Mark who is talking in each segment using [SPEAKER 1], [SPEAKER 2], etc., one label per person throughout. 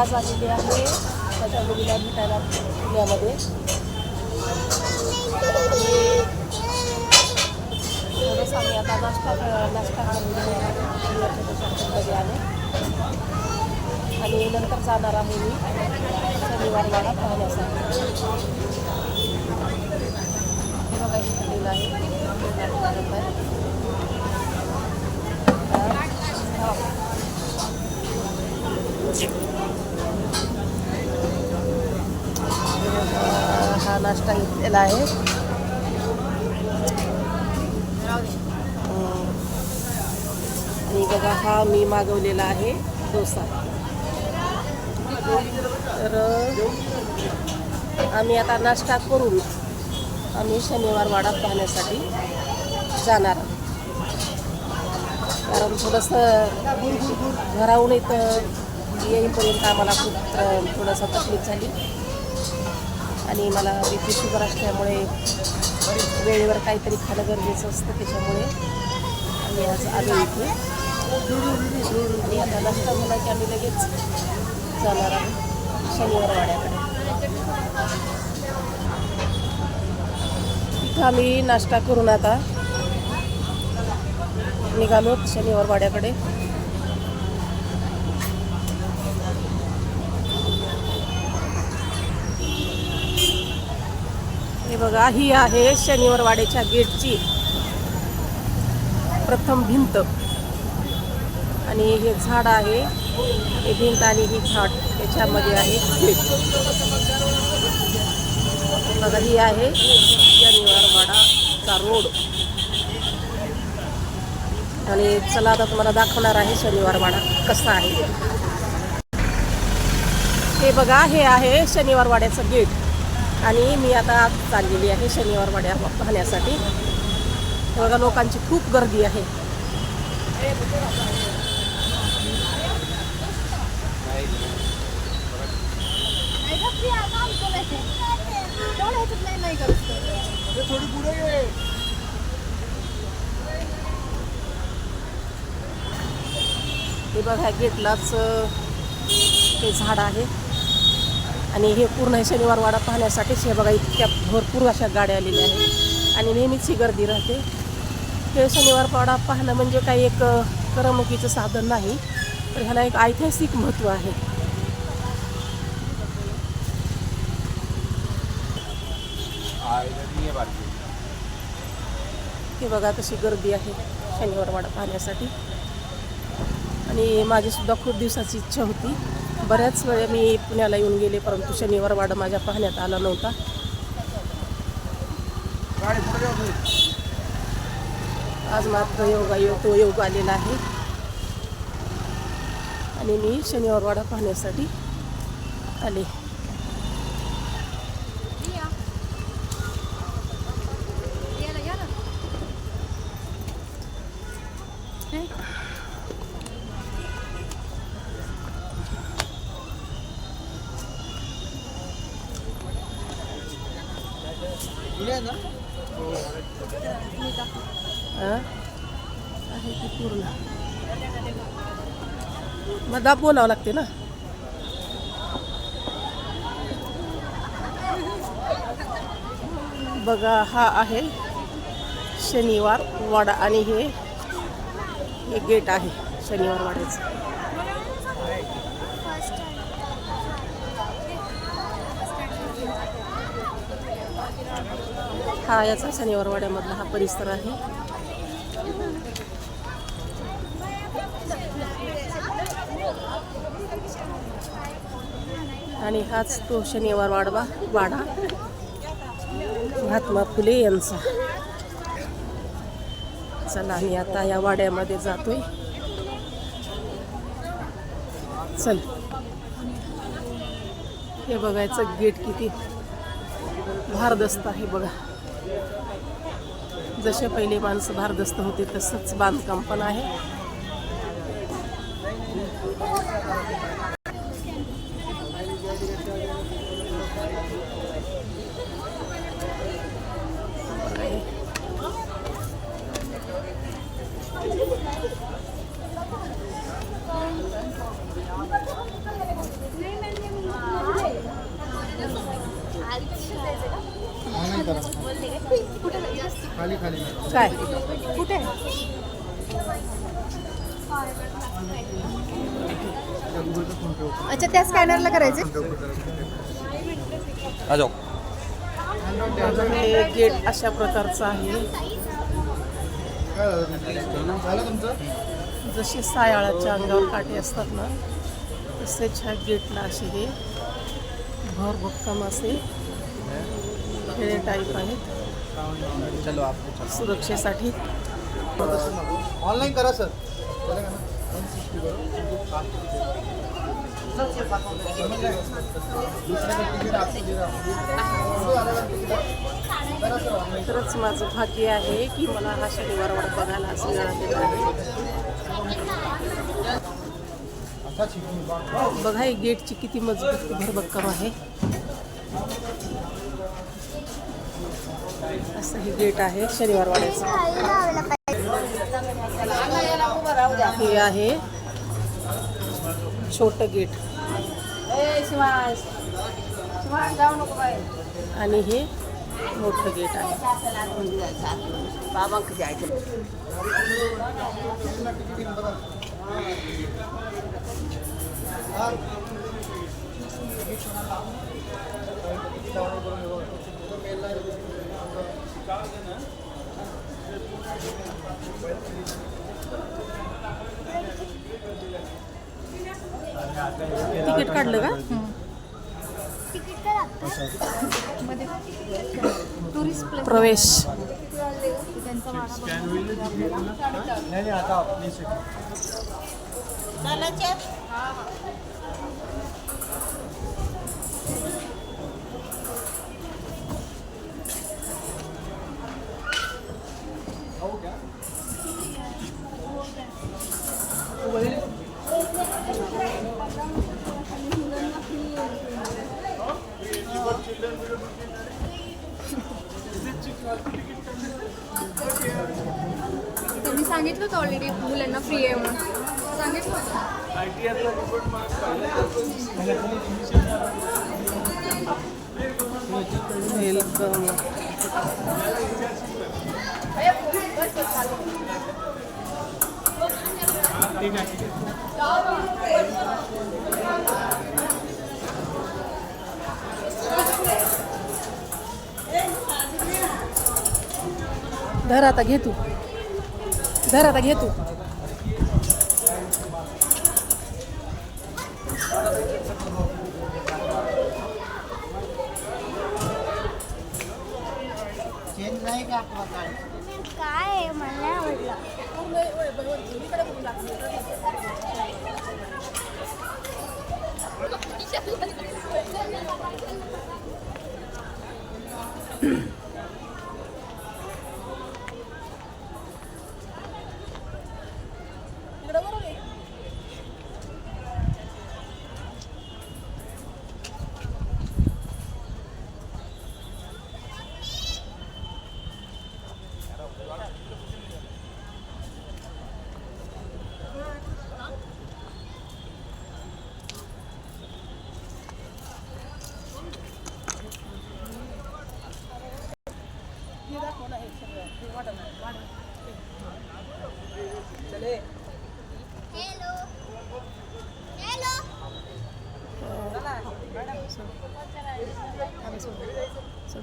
[SPEAKER 1] आज आलेली आहे माझ्या मुलीला भेटायला पुण्यामध्ये थोडंसं आम्ही आता नाश्ता नाश्ता मध्ये आले आणि नंतर जाणार आहे मी शनिवार वाडा पाहण्यासाठी हे बघा हे हॉटेल आहे हा. हा नाश्ता घेतलेला आहे. आणि बघा हा मी मागवलेला आहे डोसा. तर आम्ही आता नाश्ता करून आम्ही शनिवार वाडा पाहण्यासाठी जाणार कारण थोडंसं घराहून इथं येईपर्यंत आम्हाला खूप थोडंसं थोडासा तकलीफ झाली. आणि मला बीपी शुगर असल्यामुळे वेळेवर काहीतरी खाणं गरजेचं असतं त्याच्यामुळे आम्ही आज आलो इथे. आणि आता नाश्ता झाला की आम्ही लगेच जाणार आहोत शनिवार वाड्याकडे इथं आम्ही नाश्ता करून आता निघालो शनिवार वाड्याकडे हे बघा ही आहे शनिवार वाड्याच्या गेटची प्रथम भिंत. आणि हे झाड आहे हे भिंत आणि ही घाट याच्यामध्ये आहे. गेट बघा ही आहे शनिवार वाडाचा रोड. आणि चला आता तुम्हाला दाखवणार आहे शनिवार वाडा कसा आहे. हे बघा हे आहे शनिवार वाड्याचं गेट. आणि मी आता चाललेली आहे शनिवार वाड्या पाहण्यासाठी. बघा लोकांची खूप गर्दी आहे. हे बघा गेटलाच ते झाड आहे. आणि हे पूर्ण शनिवार वाडा पाहण्यासाठीच हे बघा इतक्या भरपूर अशा गाड्या आलेल्या आहेत. आणि नेहमीच ही गर्दी राहते. हे शनिवार वाडा पाहणं म्हणजे काही एक करमुकीचं करमणुकीचं साधन नाही तर ह्याला एक ऐतिहासिक महत्त्व आहे. हे बघा तशी गर्दी आहे शनिवार वाडा पाहण्यासाठी. आणि माझीसुद्धा खूप दिवसाची इच्छा होती. बऱ्याच वेळा मी पुण्याला येऊन गेले परंतु शनिवार वाडा माझ्या पाहण्यात आला नव्हता. आज मात्र योगा योग तो योग आलेला आहे. आणि मी शनिवार वाडा पाहण्यासाठी आले. दाब बोलावं लागते ना. बघा हा आहे शनिवार वाडा आणि हे हे गेट आहे शनिवार वाड्याचं. हा याचा शनिवार वाड्यामधला हा परिसर आहे. आणि हाच तो शनिवार वाडवा वाडा. महात्मा फुले यांचा. चला आम्ही आता या वाड्यामध्ये जातोय. चल. हे बघायचं गेट किती भारदस्त आहे बघा. जसे पहिले माणसं भारदस्त होते तसंच बांधकाम पण आहे
[SPEAKER 2] करा खाली खाली
[SPEAKER 1] काय
[SPEAKER 3] कुठे
[SPEAKER 2] त्या गुगलचा फोन पे
[SPEAKER 3] स्कॅनरला करायचे?
[SPEAKER 1] हे गेट अशा प्रकारचं आहे. जसे सायाळाच्या अंगावर काटे असतात ना तसेच ह्या गेटला असे हे भर भक्कम असे खेळे टाईप आहेत.
[SPEAKER 4] चलो आप
[SPEAKER 1] सुरक्षेसाठी.
[SPEAKER 2] ऑनलाईन करा सर
[SPEAKER 1] खरंच माझं भाग्य आहे की मला हा शनिवार वाट बघायला असं आहे बघा ही गेटची किती मजबूत भरभक्कम आहे. असं हे गेट आहे शनिवार वाड्याचं. हे आहे छोटं गेट. आणि हे मोठं गेट आहे. तिकीट काढलं का?
[SPEAKER 3] टुरिस्ट प्लेस
[SPEAKER 1] प्रवेश
[SPEAKER 3] सांगितलं होतं ऑलरेडी मुलांना फ्री आहे म्हणून. सांगितलं होतं.
[SPEAKER 1] धर आता घे तू. धर आता घे तू
[SPEAKER 5] काय आहे मला नाही आवडलं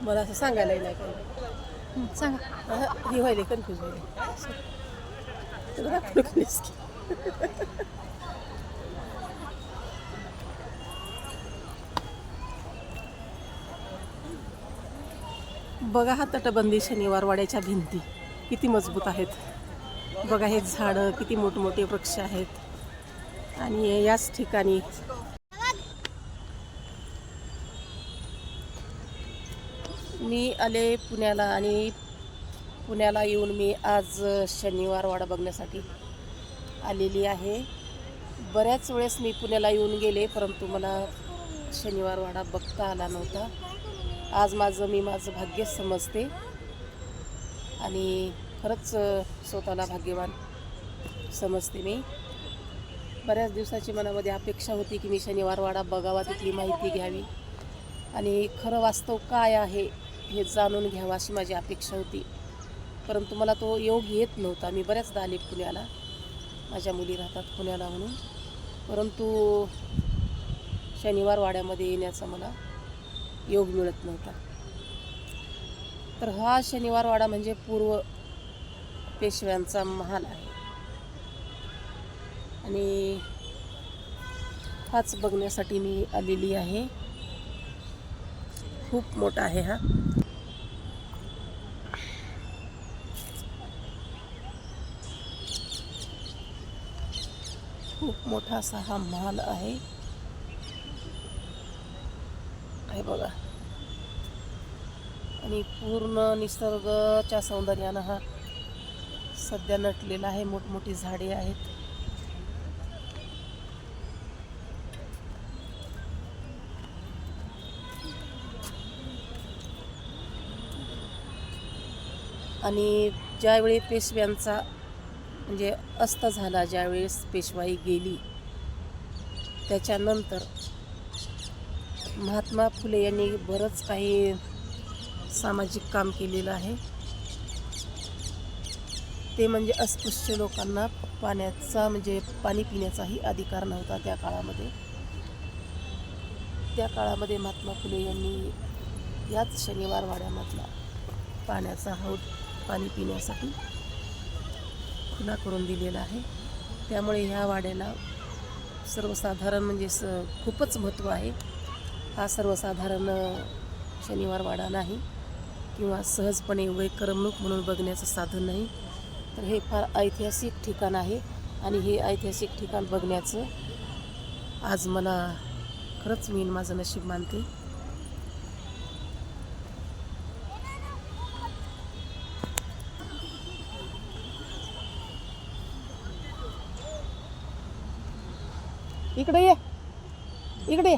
[SPEAKER 1] मला असं सांगायला नाही काही
[SPEAKER 3] सांगा.
[SPEAKER 1] ही व्हायले कन्फ्यूज व्हायले? बघा हा तटबंदी शनिवार वाड्याच्या भिंती. किती मजबूत आहेत. बघा हे झाडं किती मोठमोठे वृक्ष आहेत. आणि याच ठिकाणी मी आले पुण्याला आणि पुण्याला येऊन मी आज शनिवार वाडा बघण्यासाठी आलेली आहे. बऱ्याच वेळेस मी पुण्याला येऊन गेले परंतु मला शनिवार वाडा बघता आला नव्हता. आज माझं मी माझं भाग्य समजते. आणि खरंच स्वतःला भाग्यवान समजते मी. बऱ्याच दिवसाची मनामध्ये अपेक्षा होती की मी शनिवार वाडा बघावा तिथली माहिती घ्यावी. आणि खरं वास्तव काय आहे हे जाणून घ्यावं अशी माझी अपेक्षा होती. परंतु मला तो योग येत नव्हता. मी बऱ्याचदा आले पुण्याला. माझ्या मुली राहतात पुण्याला म्हणून. परंतु शनिवार वाड्यामध्ये येण्याचा मला योग मिळत नव्हता. तर हा शनिवार वाडा म्हणजे पूर्व पेशव्यांचा महाल आहे. आणि हाच बघण्यासाठी मी आलेली आहे. खूप मोठा आहे हा. खूप मोठा असा हा महाल आहे. आहे बघा. आणि पूर्ण निसर्गाच्या सौंदर्यानं हा सध्या नटलेला आहे. मोठमोठी झाडे आहेत. आणि ज्यावेळी पेशव्यांचा म्हणजे अस्त झाला ज्यावेळेस पेशवाई गेली त्याच्यानंतर महात्मा फुले यांनी बरंच काही सामाजिक काम केलेलं आहे. ते म्हणजे अस्पृश्य लोकांना पाण्याचा म्हणजे पाणी पिण्याचाही अधिकार नव्हता त्या काळामध्ये. त्या काळामध्ये महात्मा फुले यांनी याच शनिवार वाड्यामधला पाण्याचा हौद पाणी पिण्यासाठी खुला करून दिलेला आहे. त्यामुळे ह्या वाड्याला सर्वसाधारण म्हणजे स खूपच महत्त्व आहे. हा सर्वसाधारण शनिवार वाडा नाही किंवा सहजपणे वय करमणूक म्हणून बघण्याचं साधन नाही. तर हे फार ऐतिहासिक ठिकाण आहे आणि हे ऐतिहासिक ठिकाण बघण्याचं आज मला खरंच मी माझं नशीब मानते. इकडे ये. इकडे ये.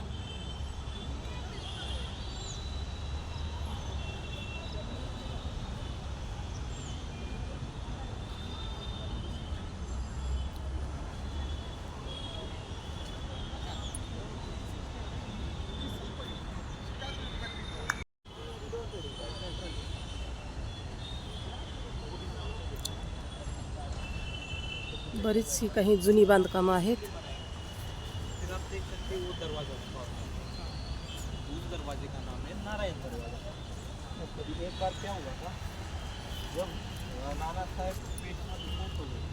[SPEAKER 1] बरीचशी काही जुनी बांधकामं आहेत.
[SPEAKER 4] कभी एक बार क्या हुआ था जब नाना साहेब पेशवा की मौत हो गए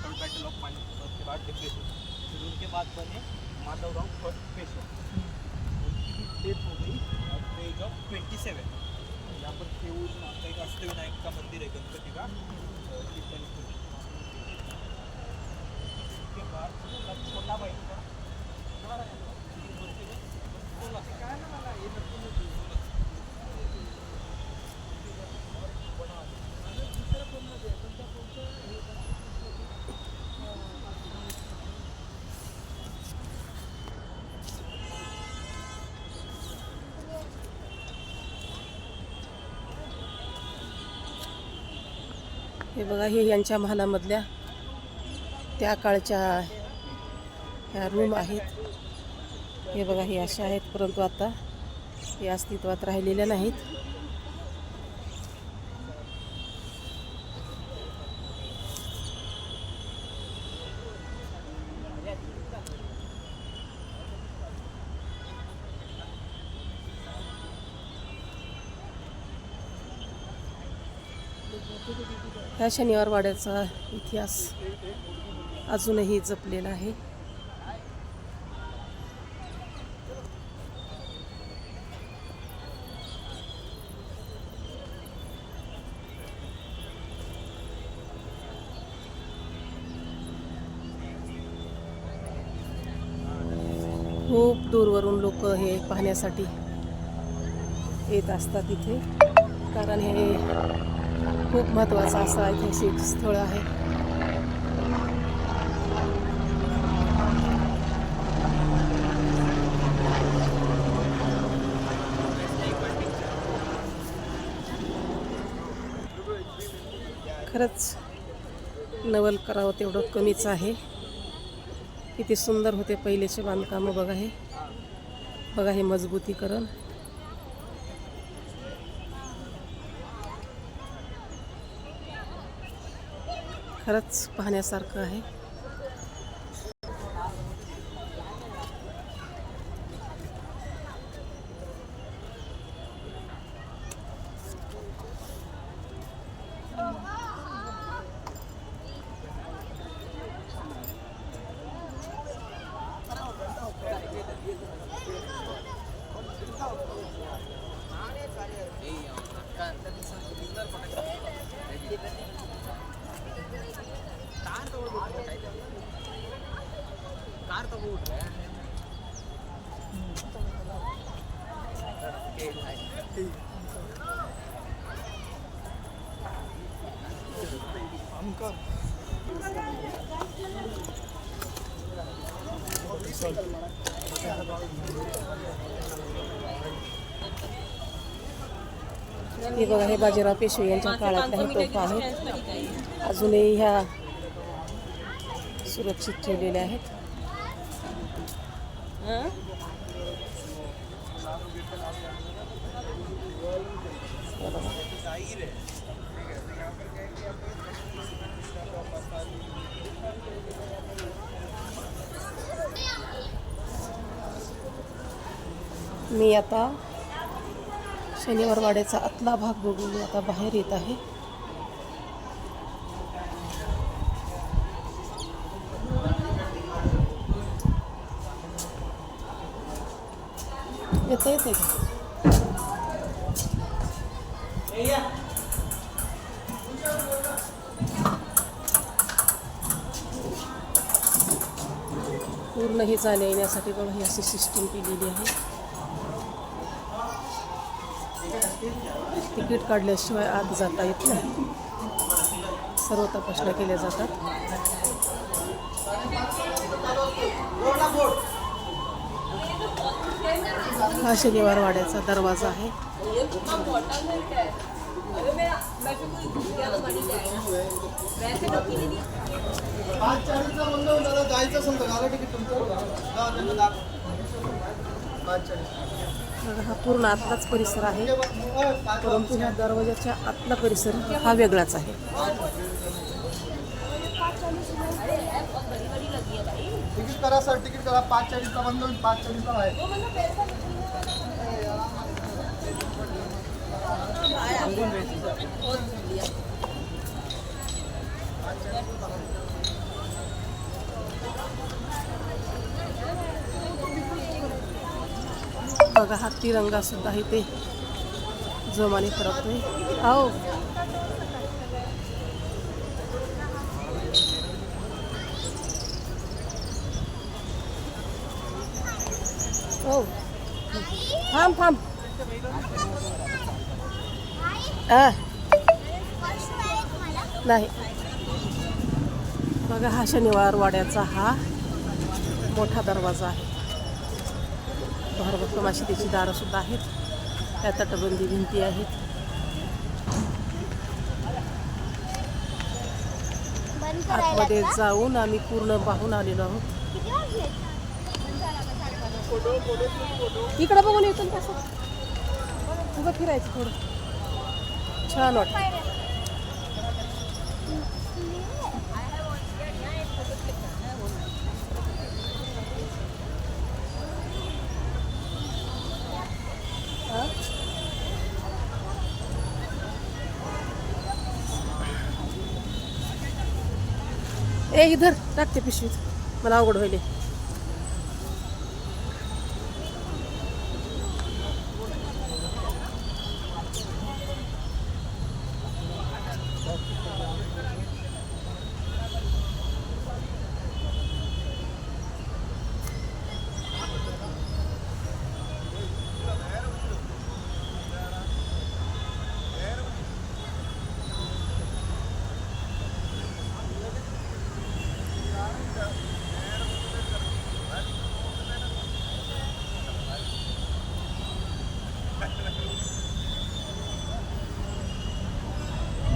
[SPEAKER 4] थर्ड बैटल ऑफ पानीपत उसके बाद डिप्रेशन फिर उनके बाद बने माधवराव फर्स्ट पेशवा उनकी भी डेथ हो गई at the age of twenty seven यहाँ पर केवल नाम एक अष्टविनायक का मंदिर है गणपति का हे
[SPEAKER 1] बघा हे यांच्या महालामधल्या त्या काळच्या ह्या रूम आहेत. हे बघा हे अशा आहेत परंतु आता हे अस्तित्वात राहिलेल्या नाहीत. ह्या शनिवारवाड्याचा इतिहास अजूनही जपलेला आहे. खूप दूरवरून लोक हे पाहण्यासाठी येत असतात इथे. कारण हे खूप महत्त्वाचं असं ऐतिहासिक स्थळ आहे. खरंच नवल करावं तेवढं कमीच आहे. किती सुंदर होते पहिलेचे बांधकामं बघा हे. बघा हे मजबूतीकरण. खरंच पाहण्यासारखं आहे. ಕಾರ್ ತಗೊಂಡು ಕಾರ್ ತಗೊಂಡ್ಬಿಟ್ರೆ ಅಂಕರ್ ಸರ್ हे बघा हे बाजीराव पेशवे यांच्या काळात हे तोफा आहेत अजूनही ह्या सुरक्षित ठेवलेल्या आहेत. मी आता शनिवारवाड्याचा आतला भाग बघून मी आता बाहेर येत आहे. येतं येते का पूर्ण ही जाण्या येण्यासाठी बघा ही अशी सिस्टीम केलेली आहे. तिकीट काढल्याशिवाय आत जाता येत नाही. सर्व तपासण्या केल्या जातात. हा शनिवार वाड्याचा दरवाजा आहे.
[SPEAKER 2] पाच चाळीसचा जायचं
[SPEAKER 1] हा पूर्ण आतलाच परिसर आहे. परंतु ह्या दरवाजाच्या आतला परिसर हा वेगळाच आहे.
[SPEAKER 2] तिकीट करा सर. तिकीट करा. पाच चाळीसला बंद होईल पाच चाळीसला आहे
[SPEAKER 1] बघा हा तिरंगा सुद्धा इथे जोमाने फरकतोय हो हो थांब थांब. नाही. बघा हा शनिवार वाड्याचा हा मोठा दरवाजा आहे. भारभूत माशी त्याची दारं सुद्धा आहेत. त्या तटबंदी भिंती आहेत. आतमध्ये जाऊन आम्ही पूर्ण पाहून आलेलो आहोत.
[SPEAKER 5] इकडे
[SPEAKER 1] इकडं बघून येतो ना कसं उभं फिरायचं थोडं. छान वाटतं. ए इधर टाकते पिशवीत. मला अवघड होईल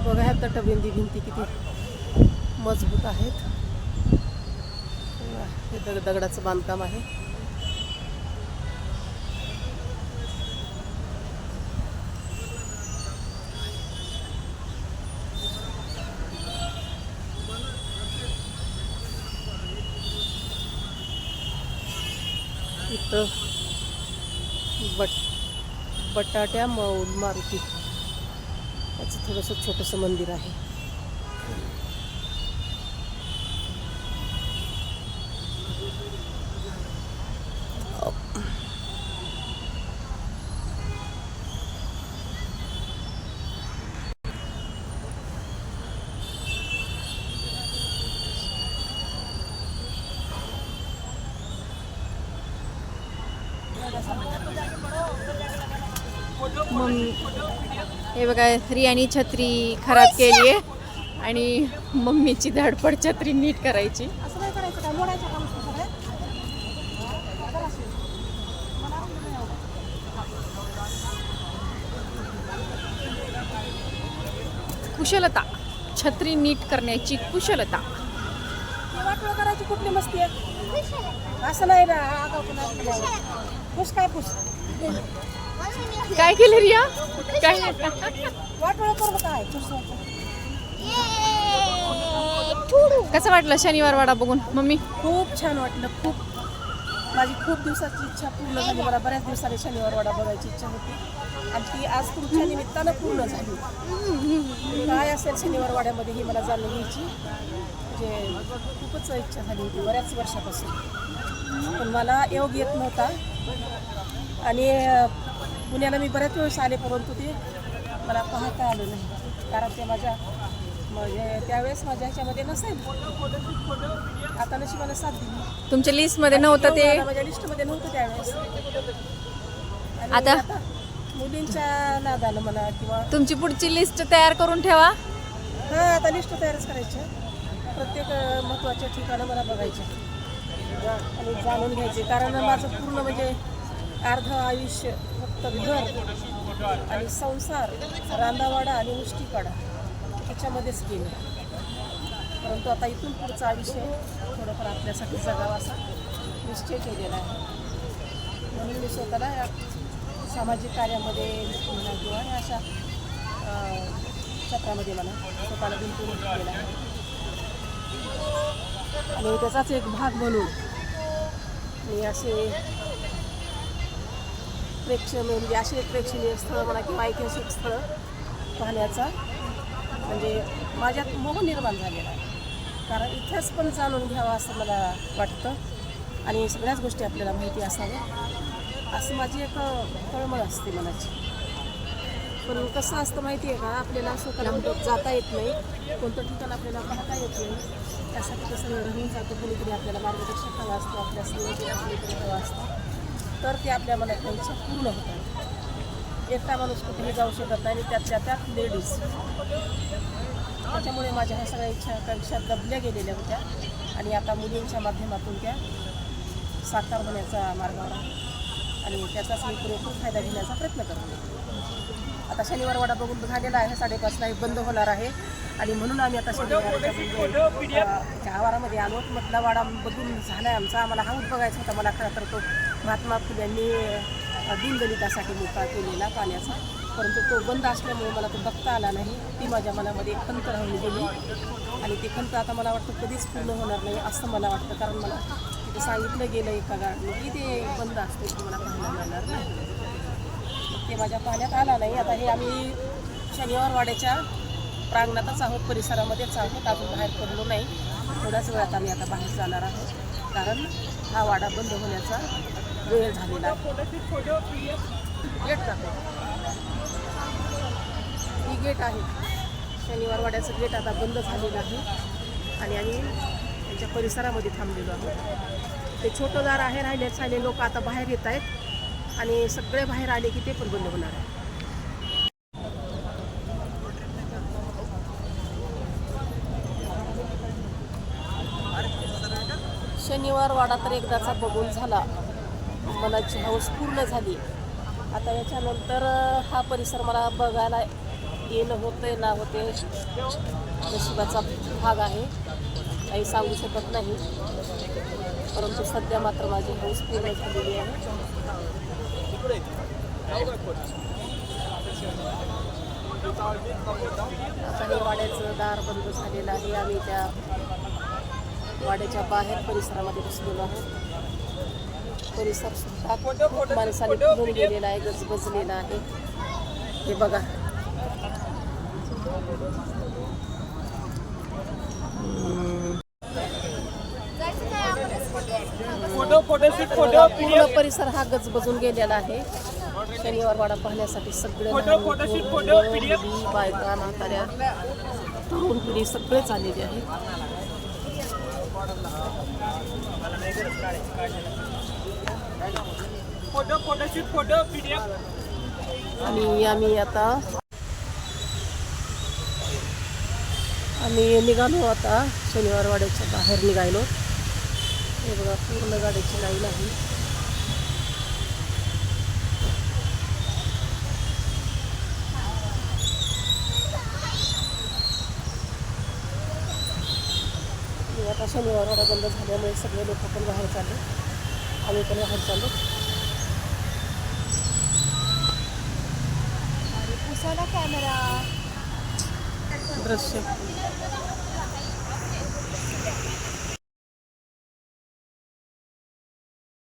[SPEAKER 1] बघा ह्या तटबिंदी भिंती किती मजबूत आहेत. हे दग दगडाचं बांधकाम आहे. बट बटाट्या मऊ मारुती. याचं थोडंसं छोटंसं मंदिर आहे.
[SPEAKER 3] हे बघा रियानी छत्री खराब केली आहे. आणि मम्मीची धडपड छत्री नीट करायची. कुशलता. छत्री नीट करण्याची कुशलता.
[SPEAKER 1] करायची कुठली मस्ती आहे? असं नाही ना आगाऊपणा केल्यावर. पुस काय पुस?
[SPEAKER 3] काय केलं रिया? काय?
[SPEAKER 1] काय
[SPEAKER 3] कसं वाटलं शनिवार वाडा बघून? मम्मी?
[SPEAKER 1] खूप छान वाटलं खूप. माझी खूप दिवसाची इच्छा पूर्ण झाली. मला बऱ्याच दिवसाने शनिवार वाडा बघायची इच्छा होती. आणि ती आज तुमच्या निमित्तानं पूर्ण झाली. काय असेल शनिवार वाड्यामध्ये ही मला जाणून घ्यायची? म्हणजे खूपच इच्छा झाली होती बऱ्याच वर्षापासून. पण मला योग येत नव्हता. आणि पुण्याला मी बऱ्याच वेळेस आले परंतु ते मला पाहता आलं नाही. कारण ते माझ्या म्हणजे त्यावेळेस माझ्या ह्याच्यामध्ये नसेल. आता नशिबाने साथ दिली.
[SPEAKER 3] तुमच्या लिस्टमध्ये नव्हतं ते
[SPEAKER 1] मला माझ्या लिस्टमध्ये नव्हतं त्यावेळेस.
[SPEAKER 3] आता?
[SPEAKER 1] मुलींच्या नादानं म्हणा किंवा
[SPEAKER 3] तुमची पुढची लिस्ट तयार करून ठेवा.
[SPEAKER 1] हां आता लिस्ट तयारच करायची. प्रत्येक महत्त्वाच्या ठिकाणं मला बघायचे. आणि जाणून घ्यायचे. कारण माझं पूर्ण म्हणजे अर्ध आयुष्य तर घर आणि संसार रांदावाडा आणि मुष्टीपाडा ह्याच्यामध्येच गेले परंतु आता इथून पुढचा विषय थोडंफार आपल्यासाठी जगावा असा निश्चय केलेला आहे. म्हणून मी स्वतःला या सामाजिक कार्यामध्ये म्हणा किंवा अशा क्षेत्रामध्ये मला स्वतःला गुंतवणूक केलेला आहे. आणि त्याचाच एक भाग म्हणून मी असे प्रेक्षणीय म्हणजे असे प्रेक्षणीय स्थळं म्हणा किंवा ऐतिहासिक स्थळं पाहण्याचा म्हणजे माझ्यात मोह निर्माण झालेला आहे. कारण इतिहास पण जाणून घ्यावा असं मला वाटतं आणि सगळ्याच गोष्टी आपल्याला माहिती असाव्या असं माझी एक तळमळ असते मनाची. पण कसं असतं माहिती आहे का? आपल्याला स्वतःला कुठं जाता येत नाही. कोणतं ठिकाण आपल्याला पाहता येत नाही. त्यासाठी कसं राहून जातं. कोणीतरी आपल्याला मार्गदर्शक हवा असतो. आपल्या सहयोगी कोणीतरी हवा असतो. तर ते आपल्या मनातल्या इच्छा पूर्ण होतात एकटा माणूस कुठेही जाऊ शकत नाही आणि त्यातल्या त्यात लेडीज त्याच्यामुळे माझ्या ह्या सगळ्या इच्छा आकांक्षा दबल्या गेलेल्या होत्या. आणि आता मुलींच्या माध्यमातून त्या साकार होण्याचा मार्गावर आहे आणि त्याचाच मी पुरेपूर फायदा घेण्याचा प्रयत्न करते. आता शनिवार वाडा बघून झालेला आहे साडेपाचला हे बंद होणार आहे. आणि म्हणून आम्ही आता शनिवार त्या आवारामध्ये आलो. मधला वाडा बघून झाला आहे आमचा. आम्हाला हाऊस बघायचा होता. मला खरं तर तो महात्मा फुल्यांनी दिनदलितासाठी मोकळा केलेला पाण्याचा. परंतु तो बंद असल्यामुळे मला तो बघता आला नाही. ती माझ्या मनामध्ये एक खंत राहून गेली. आणि ती खंत आता मला वाटतं कधीच पूर्ण होणार नाही असं मला वाटतं. कारण मला तिथे सांगितलं गेलं एका गाडीने की ते बंद असते की मला पाहायला मिळणार नाही. ते माझ्या पाहण्यात आला नाही. आता हे आम्ही शनिवार वाड्याच्या प्रांगणातच आहोत. परिसरामध्येच आहोत. अजून बाहेर पडलो नाही. थोड्याच वेळात आम्ही आता बाहेर जाणार आहोत. कारण हा वाडा बंद होण्याचा वेळ झालेला गेट दाखव. ही गेट आहे. शनिवार वाड्याचं गेट आता बंद झालेलं आहे. आणि आम्ही त्यांच्या परिसरामध्ये थांबलेलो आहोत. ते छोटं दार आहे राहिले साले लोक आता बाहेर येत आहेत. आणि सगळे बाहेर आले की ते पण बंद होणार आहे. शनिवार वाडा तर एकदाचा बघून झाला. मनाची हौस पूर्ण झाली. आता याच्यानंतर हा परिसर मला बघायला येणं होतं ना होते नशिबाचा भाग आहे. काही सांगू शकत नाही. परंतु सध्या मात्र माझी हौस पूर्ण झालेली आहे. आता हे वाड्याचं दार बंद झालेलं आहे. आम्ही त्या वाड्याच्या बाहेर परिसरामध्ये बसलेलो आहोत. परिसर सुद्धा खूप माणसाने भरून गेलेला आहे गजबजलेला आहे. हे बघा.
[SPEAKER 4] फोटो फोटोशूट फोटो
[SPEAKER 1] पूर्ण परिसर हा गजबजून गेलेला आहे. शनिवार वाडा पाहण्यासाठी सगळे बायका म्हाताऱ्या. तरुण पिढी सगळेच आलेले आहेत.
[SPEAKER 4] फोटो फोटोशूट फोटो पीडीएफ
[SPEAKER 1] आणि आम्ही आता आम्ही निघालो आता शनिवार वाड्याच्या बाहेर निघालो हे बघा पूर्ण गाडीची लाईन आहे आणि आता शनिवार वाडा बंद झाल्यामुळे सगळे लोक पण बाहेर चालले. आम्ही पण बाहेर चाललो.
[SPEAKER 3] कॅमेरा
[SPEAKER 1] दृश्य.